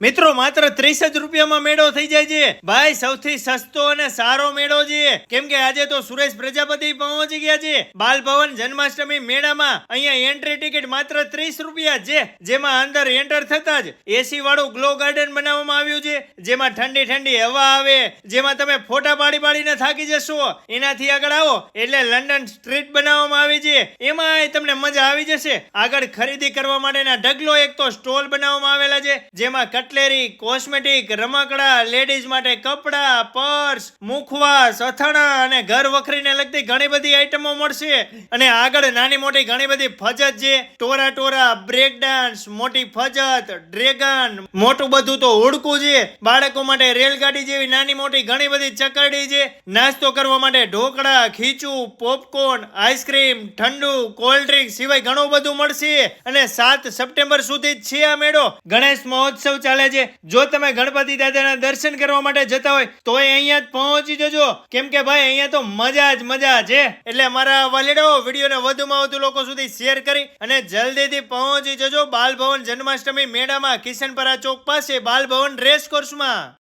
મિત્રો, માત્ર ત્રીસ જ રૂપિયામાં મેળો થઈ જાય છે. ભાઈ, સૌથી સસ્તો અને સારો મેળો છે. કેમ કે આજે તો સુરેશ પ્રજાપતિ પહોંચી ગયા છે. બાલ ભવન જન્માષ્ટમી મેળામાં અહીંયા એન્ટ્રી ટિકિટ માત્ર ત્રીસ રૂપિયા છે. જેમાં અંદર એન્ટર થતા જ એસી વાળું ગ્લો ગાર્ડન બનાવવામાં આવ્યું છે. જેમાં ઠંડી ઠંડી હવા આવે. જેમાં તમે ફોટા પાડી પાડીને થાકી જશો. એનાથી આગળ આવો. એટલે લંડન સ્ટ્રીટ બનાવવામાં આવી છે. એમાં તમને મજા આવી જશે. આગળ ખરીદી કરવા માટેના ઢગલો એક તો સ્ટોલ બનાવવામાં આવેલા છે. જેમાં કટલેરી, કોસ્મેટિક, રમકડા, લેડીઝ માટે કપડા, પર્સ, મુખવાસ, અથાણા અને ઘર વખરીને લગતી ઘણી બધી આઈટમો મળશે. અને આગળ નાની મોટી ઘણી બધી ફજત છે ટોરા ટોરા બ્રેક ડાન્સ મોટી ફજત ડ્રેગન મોટું બધું તો હુડકું છે. બાળકો માટે રેલગાડી જેવી નાની મોટી ઘણી બધી ચકરડી છે. નાસ્તો કરવા માટે ઢોકળા, ખીચું પોપકોર્ન આઈસ્ક્રીમ ઠંડુ કોલ્ડ ડ્રિંક સિવાય ઘણું બધું મળશે. અને સાત સપ્ટેમ્બર સુધી જ છે આ મેળો. ગણેશ મહોત્સવ ચાલે છે. જો તમે ગણપતિ દાદાના દર્શન કરવા માટે જતા હોય, તોય અહીંયા જ પહોંચી જજો. કેમ કે ભાઈ, અહીંયા તો મજા જ મજા છે. એટલે મારા વાલીડો, વિડીયોને વધુમાં વધુ લોકો સુધી શેર કરી અને જલ્દીથી પહોંચી જજો બાલભવન જન્માષ્ટમી મેળામાં કિશનપરા ચોક પાસે બાલભવન રેસ કોર્સમાં